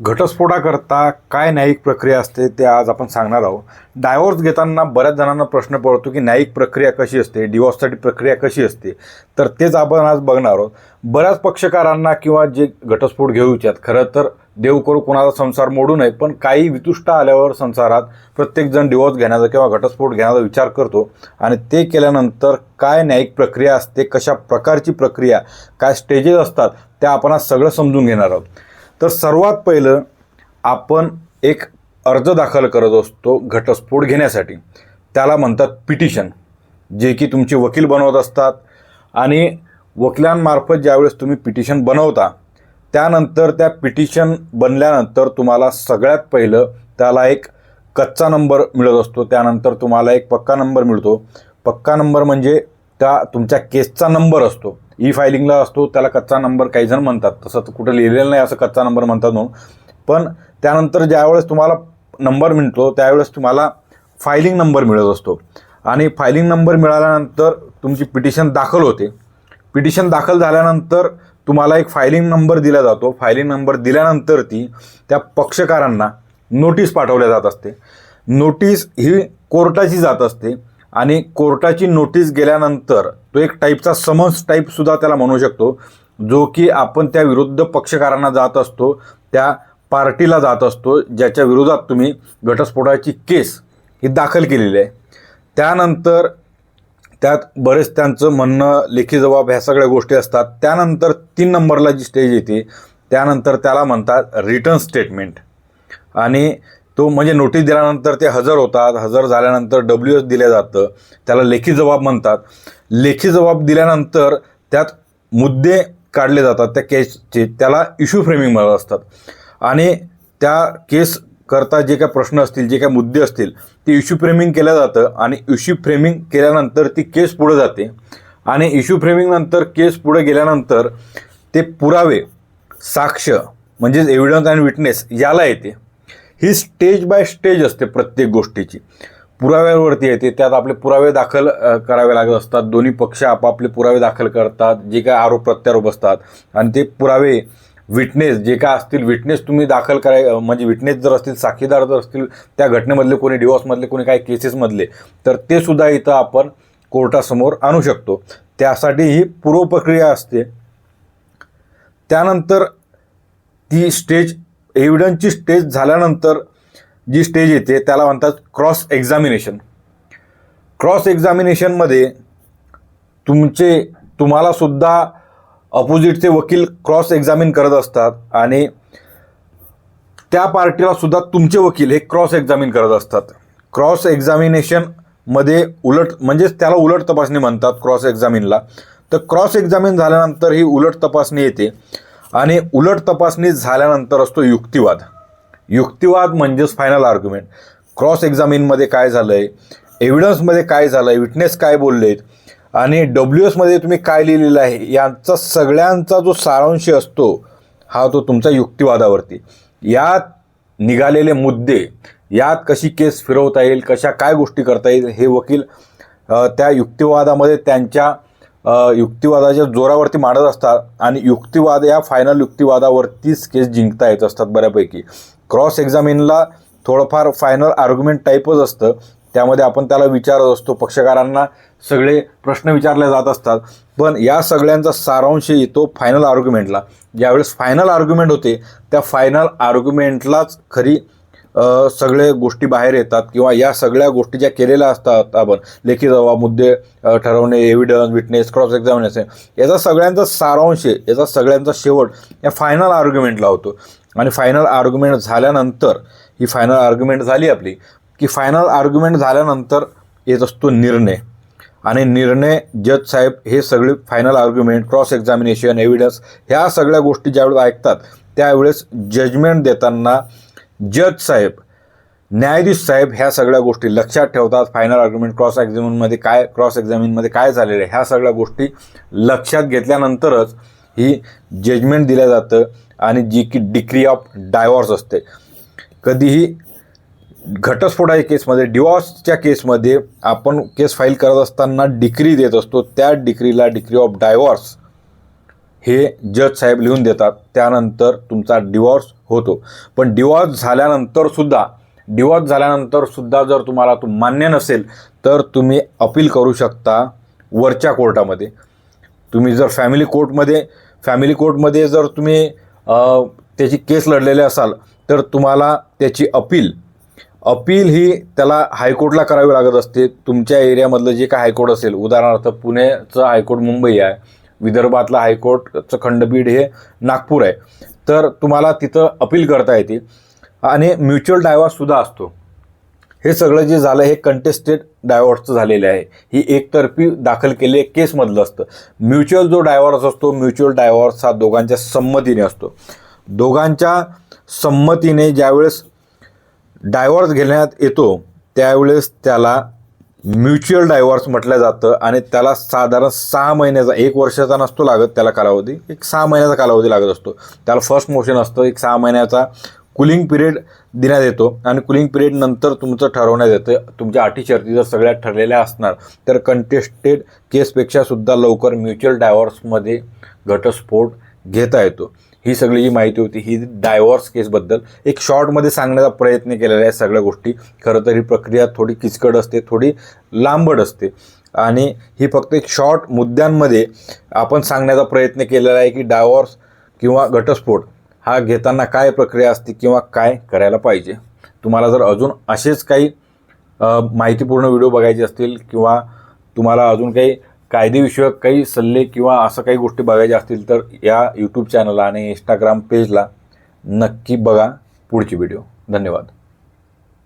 घटस्फोटाकरता काय न्यायिक प्रक्रिया असते ते आज आपण सांगणार आहोत. डायव्होर्स घेताना बऱ्याच जणांना प्रश्न पडतो की न्यायिक प्रक्रिया कशी असते? डिवॉर्ससाठी प्रक्रिया कशी असते? तर तेच आपण आज बघणार आहोत. बऱ्याच पक्षकारांना किंवा जे घटस्फोट घेऊ इच्छात खरं तर देव करू कोणाचा संसार मोडू नये पण काही वितुष्ट आल्यावर संसारात प्रत्येकजण डिवॉर्स घेण्याचा किंवा घटस्फोट घेण्याचा विचार करतो आणि ते केल्यानंतर काय न्यायिक प्रक्रिया असते कशा प्रकारची प्रक्रिया काय स्टेजेस असतात त्या आपण आज सगळं समजून घेणार आहोत. तर सर्वात पहिलं आपण एक अर्ज दाखल करत असतो घटस्फोट घेण्यासाठी. त्याला म्हणतात पिटिशन जे की तुमचे वकील बनवत असतात. आणि वकिलांमार्फत ज्यावेळेस तुम्ही पिटिशन बनवता त्यानंतर त्या पिटिशन बनल्यानंतर तुम्हाला सगळ्यात पहिलं त्याला एक कच्चा नंबर मिळत असतो. त्यानंतर तुम्हाला एक पक्का नंबर मिळतो. पक्का नंबर म्हणजे त्या तुमच्या केसचा नंबर असतो. ई फायलिंगला असतो त्याला कच्चा नंबर काही जण म्हणतात. तसं तर कुठं लिहिलेलं नाही असं कच्चा नंबर म्हणतात म्हणून. पण त्यानंतर ज्यावेळेस तुम्हाला नंबर मिळतो त्यावेळेस तुम्हाला फायलिंग नंबर मिळत असतो. आणि फायलिंग नंबर मिळाल्यानंतर तुमची पिटिशन दाखल होते. पिटिशन दाखल झाल्यानंतर तुम्हाला एक फायलिंग नंबर दिला जातो. फायलिंग नंबर दिल्यानंतर ती त्या पक्षकारांना नोटीस पाठवल्या जात असते. नोटीस ही कोर्टाची जात असते. आणि कोर्टाची नोटीस गेल्यानंतर तो एक टाईपचा समन्स टाईपसुद्धा त्याला म्हणू शकतो जो की आपण त्या विरुद्ध पक्षकारांना जात असतो त्या पार्टीला जात असतो ज्याच्या विरोधात तुम्ही घटस्फोटाची केस ही दाखल केलेली आहे. त्यानंतर त्यात बरेच त्यांचं म्हणणं लेखी जबाब ह्या सगळ्या गोष्टी असतात. त्यानंतर तीन नंबरला जी स्टेज येते त्यानंतर त्याला म्हणतात रिटर्न स्टेटमेंट आणि तो म्हणजे नोटीस दिल्यानंतर ते हजर होतात हजर झाल्यानंतर डब्ल्यू एस दिलं जातं त्याला लेखी जबाब म्हणतात. लेखी जबाब दिल्यानंतर त्यात मुद्दे काढले जातात त्या केसचे त्याला इश्यू फ्रेमिंग म्हणत असतात. आणि त्या केस करता जे काय प्रश्न असतील जे काय मुद्दे असतील ते इश्यू फ्रेमिंग केलं जातं आणि इश्यू फ्रेमिंग केल्यानंतर ती केस पुढे जाते. आणि इश्यू फ्रेमिंग नंतर केस पुढे गेल्यानंतर ते पुरावे साक्ष म्हणजेच एव्हिडन्स अँड विटनेस याला येते. ही स्टेज बाय स्टेज असते प्रत्येक गोष्टीची. पुराव्यावरती येते त्यात आपले पुरावे दाखल करावे लागत असतात. दोन्ही पक्ष आपापले पुरावे दाखल करतात जे काय आरोप प्रत्यारोप असतात. आणि ते पुरावे विटनेस जे काय असतील विटनेस तुम्ही दाखल कराय म्हणजे विटनेस जर असतील साक्षीदार जर असतील त्या घटनेमधले कोणी डिवॉर्समधले कोणी काही केसेसमधले तर ते सुद्धा इथं आपण कोर्टासमोर आणू शकतो. त्यासाठी ही पूर्वप्रक्रिया असते. त्यानंतर ती स्टेज एव्हिडन्सची स्टेज झाल्यानंतर जी स्टेज येते त्याला म्हणतात क्रॉस एक्झामिनेशन क्रॉस एक्झामिनेशनमध्ये तुमचे तुम्हाला सुद्धा अपोजिटचे वकील क्रॉस एक्झामिन करत असतात आणि त्या पार्टीला सुद्धा तुमचे वकील हे क्रॉस एक्झामिन करत असतात. क्रॉस एक्झामिनेशनमध्ये उलट म्हणजेच त्याला उलट तपासणी म्हणतात क्रॉस एक्झामिनला तर क्रॉस एक्झामिन झाल्यानंतर ही उलट तपासणी येते. आणि उलट तपासणी झाल्यानंतर असतो युक्तिवाद. युक्तिवाद म्हणजेच फायनल आर्ग्युमेंट क्रॉस एक्झामिनमध्ये काय झालं आहे एव्हिडन्समध्ये काय झालं आहे विटनेस काय बोललेत? आणि डब्ल्यू एसमध्ये तुम्ही काय लिहिलेलं आहे? यांचा सगळ्यांचा जो सारांश असतो हा तो तुमचा युक्तिवादावरती. यात निघालेले मुद्दे यात कशी केस फिरवता येईल कशा काय गोष्टी करता येईल हे वकील त्या युक्तिवादामध्ये त्यांच्या युक्तिवादाच्या जोरावरती मांडत असतात आणि युक्तिवाद या फायनल युक्तिवादावरतीच केस जिंकता येत असतात बऱ्यापैकी. क्रॉस एक्झामिनला थोडंफार फायनल आर्ग्युमेंट टाईपच असतं. त्यामध्ये आपण त्याला विचारत असतो पक्षकारांना सगळे प्रश्न विचारले जात असतात. पण या सगळ्यांचा सारांश येतो फायनल आर्ग्युमेंटला ज्यावेळेस फायनल आर्ग्युमेंट होते त्या फायनल आर्ग्युमेंटलाच खरी सगळे गोष्टी बाहेर येतात किंवा या सगळ्या गोष्टी ज्या केलेल्या असतात आपण लेखी जबाब मुद्दे ठरवणे एव्हिडन्स विटनेस क्रॉस एक्झामिनेशन याचा सगळ्यांचा सारांश आहे, याचा सगळ्यांचा शेवट या फायनल आर्ग्युमेंटला होतो. आणि फायनल आर्ग्युमेंट झाल्यानंतर ही फायनल आर्ग्युमेंट झाली आपली की फायनल आर्ग्युमेंट झाल्यानंतर येत असतो निर्णय. आणि निर्णय जज साहेब हे सगळे final argument cross examination evidence ह्या सगळ्या गोष्टी ज्यावेळेस ऐकतात त्यावेळेस जजमेंट देताना जज साहेब न्यायाधीश साहेब ह्या सगळ्या गोष्टी लक्षात ठेवतात. फायनल आर्ग्युमेंट क्रॉस एक्झामिनमध्ये काय क्रॉस एक्झामिनमध्ये काय झालेलं आहे? ह्या सगळ्या गोष्टी लक्षात घेतल्यानंतरच ही जजमेंट दिलं जातं आणि जी की डिक्री ऑफ डायव्हॉर्स असते. कधीही घटस्फोटाच्या केसमध्ये डिवॉर्सच्या केसमध्ये आपण केस फाईल करत असताना डिक्री देत असतो. त्या डिक्रीला डिक्री ऑफ डायव्हॉर्स हे जज साहेब लिहून देतात. त्यानंतर तुमचा डिवॉर्स होतो. पण डिवॉर्स झाल्यानंतरसुद्धा डिवॉर्स झाल्यानंतरसुद्धा जर तुम्हाला तो मान्य नसेल तर तुम्ही अपील करू शकता वरच्या कोर्टामध्ये. तुम्ही जर फॅमिली कोर्टमध्ये फॅमिली कोर्टमध्ये जर तुम्ही त्याची केस लढलेले असाल तर तुम्हाला त्याची अपील अपील ही त्याला हायकोर्टला करावी लागत असते. तुमच्या एरियामधलं जे काय हायकोर्ट असेल उदाहरणार्थ पुण्याचं हायकोर्ट मुंबई आहे विदर्भातलं हायकोर्टचं खंडपीठ हे नागपूर आहे. तर तुम्हाला तिथं अपील करता येते आणि म्युच्युअल डायव्हर्ससुद्धा असतो. हे सगळं जे झालं हे कंटेस्टेड डायव्हर्सचं झालेलं आहे. ही एकतर्फी दाखल केले केसमधलं असतं. म्युच्युअल जो डायव्हर्स असतो म्युच्युअल डायव्हर्स हा दोघांच्या संमतीने असतो. दोघांच्या संमतीने ज्यावेळेस डायव्हर्स घेण्यात येतो त्यावेळेस त्याला म्युच्युअल डायव्हर्स म्हटलं जातं आणि त्याला साधारण सहा महिन्याचा एक वर्षाचा नसतो लागत त्याला कालावधी एक सहा महिन्याचा कालावधी लागत असतो. त्याला फर्स्ट मोशन असतं एक सहा महिन्याचा कुलिंग पिरियड देण्यात येतो आणि कुलिंग पिरियड नंतर तुमचं ठरवण्यात येतं. तुमच्या अटी शर्ती जर सगळ्या ठरलेल्या असणार तर कंटेस्टेड केसपेक्षा सुद्धा लवकर म्युच्युअल डायव्हर्समध्ये घटस्फोट घेता येतो. ही सगळी जी माहिती होती ही डायव्हॉर्स केसबद्दल एक शॉर्टमध्ये सांगण्याचा प्रयत्न केलेला आहे सगळ्या गोष्टी. खरं तर ही प्रक्रिया थोडी किचकट असते थोडी लांबड असते. आणि ही फक्त एक शॉर्ट मुद्द्यांमध्ये आपण सांगण्याचा प्रयत्न केलेला आहे की डायव्हॉर्स किंवा घटस्फोट हा घेताना काय प्रक्रिया असते किंवा काय करायला पाहिजे. तुम्हाला जर अजून असेच काही माहितीपूर्ण व्हिडिओ बघायचे असतील किंवा तुम्हाला अजून काही कायदेविषयक काही सल्ले किंवा असं काही गोष्टी बघायच्या असतील तर या यूट्यूब चॅनलला आणि इंस्टाग्राम पेजला नक्की बघा पुढची व्हिडिओ धन्यवाद.